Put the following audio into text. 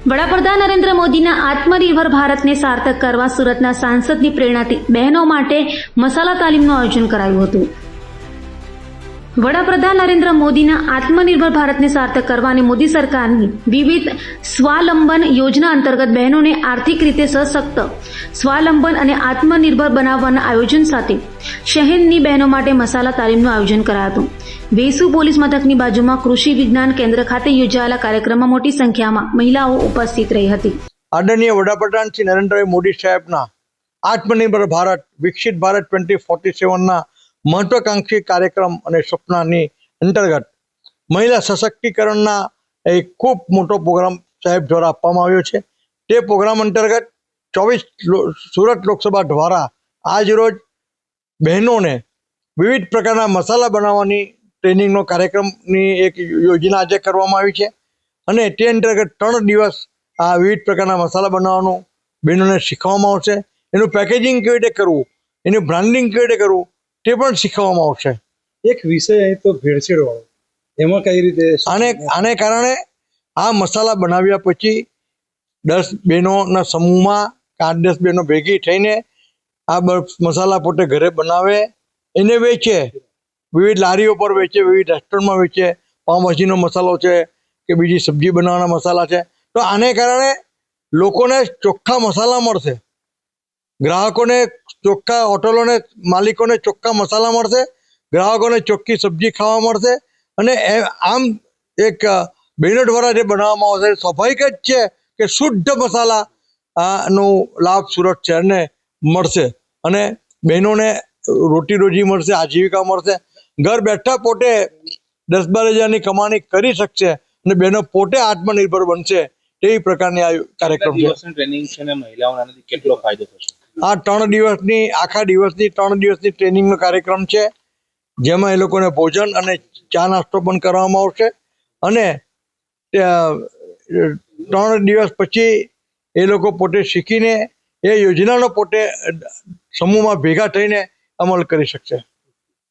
વડાપ્રધાન નરેન્દ્ર મોદીના આત્મનિર્ભર ભારતને સાર્થક કરવા સુરતના સાંસદની પ્રેરણાથી બહેનો માટે મસાલા તાલીમનું આયોજન કરાયું હતું. વડાપ્રધાન નરેન્દ્ર મોદીના આત્મનિર્ભર ભારતને સાર્થક કરવા અને મોદી સરકારની વિવિધ સ્વાવલંબન યોજના અંતર્ગત બહેનોને આર્થિક રીતે સશક્ત સ્વાવલંબન અને આત્મનિર્ભર બનાવવાના આયોજન સાથે શહેરની બહેનો માટે મસાલા તાલીમનું આયોજન કરાયું હતું. વેસુ પોલીસ મથકની બાજુમાં કૃષિ વિજ્ઞાન કેન્દ્ર ખાતે યોજાયેલા કાર્યક્રમમાં મોટી સંખ્યામાં મહિલાઓ ઉપસ્થિત રહી હતી. આદરણીય વડાપ્રધાન શ્રી નરેન્દ્રભાઈ મોદી સાહેબના આત્મનિર્ભર ભારત વિકસિત ભારત ટ્વેન્ટી ફોર્ટી સેવનના મહત્વાકાંક્ષી કાર્યક્રમ અને સપનાની અંતર્ગત મહિલા સશક્તિકરણના એક ખૂબ મોટો પ્રોગ્રામ સાહેબ દ્વારા આપવામાં આવ્યો છે. તે પ્રોગ્રામ અંતર્ગત ચોવીસ સુરત લોકસભા દ્વારા આજ રોજ બહેનોને વિવિધ પ્રકારના મસાલા બનાવવાની ટ્રેનિંગનો કાર્યક્રમની એક યોજના આજે કરવામાં આવી છે અને તે અંતર્ગત ત્રણ દિવસ આ વિવિધ પ્રકારના મસાલા બનાવવાનું બહેનોને શીખવવામાં આવશે. એનું પેકેજિંગ કેવી રીતે કરવું? એનું બ્રાન્ડિંગ કેવી રીતે કરવું? તે પણ શીખવવામાં આવશે. એક વિષય અહીં તો ભેળસેળ વાળો એમાં કઈ રીતે આને આને કારણે આ મસાલા બનાવ્યા પછી દસ બહેનોના સમૂહમાં આઠ દસ બહેનો ભેગી થઈને આ મસાલા પોતે ઘરે બનાવે. એને વેચે. વિવિધ લારીઓ પર વેચે વિવિધ રેસ્ટોરન્ટમાં વેચે. પાઉંભાજીનો મસાલો છે કે બીજી સબ્જી બનાવવાના મસાલા છે. તો આને કારણે લોકોને ચોખ્ખા મસાલા મળશે. ગ્રાહકોને ચોખ્ખા હોટલોને માલિકોને ચોખ્ખા મસાલા મળશે, ગ્રાહકોને ચોખ્ખી સબ્જી ખાવા મળશે અને આમ એક બહેનો દ્વારા જે બનાવવામાં આવશે સ્વાભાવિક જ છે કે શુદ્ધ મસાલા નો લાભ સુરત શહેરને મળશે અને બહેનોને રોટી રોજી મળશે, આજીવિકા મળશે. ઘર બેઠા પોતે દસ બાર હજારની કમાણી કરી શકશે અને બહેનો પોતે આત્મનિર્ભર બનશે તેવી પ્રકારની આ કાર્યક્રમ છે. મહિલાઓને કેટલો ફાયદો થશે? આ ત્રણ દિવસની, આખા દિવસની, ત્રણ દિવસની ટ્રેનિંગનો કાર્યક્રમ છે, જેમાં એ લોકોને ભોજન અને ચા નાસ્તો પણ કરવામાં આવશે. અને ત્રણ દિવસ પછી એ લોકો પોતે શીખીને એ યોજનાનો પોતે સમૂહમાં ભેગા થઈને અમલ કરી શકશે.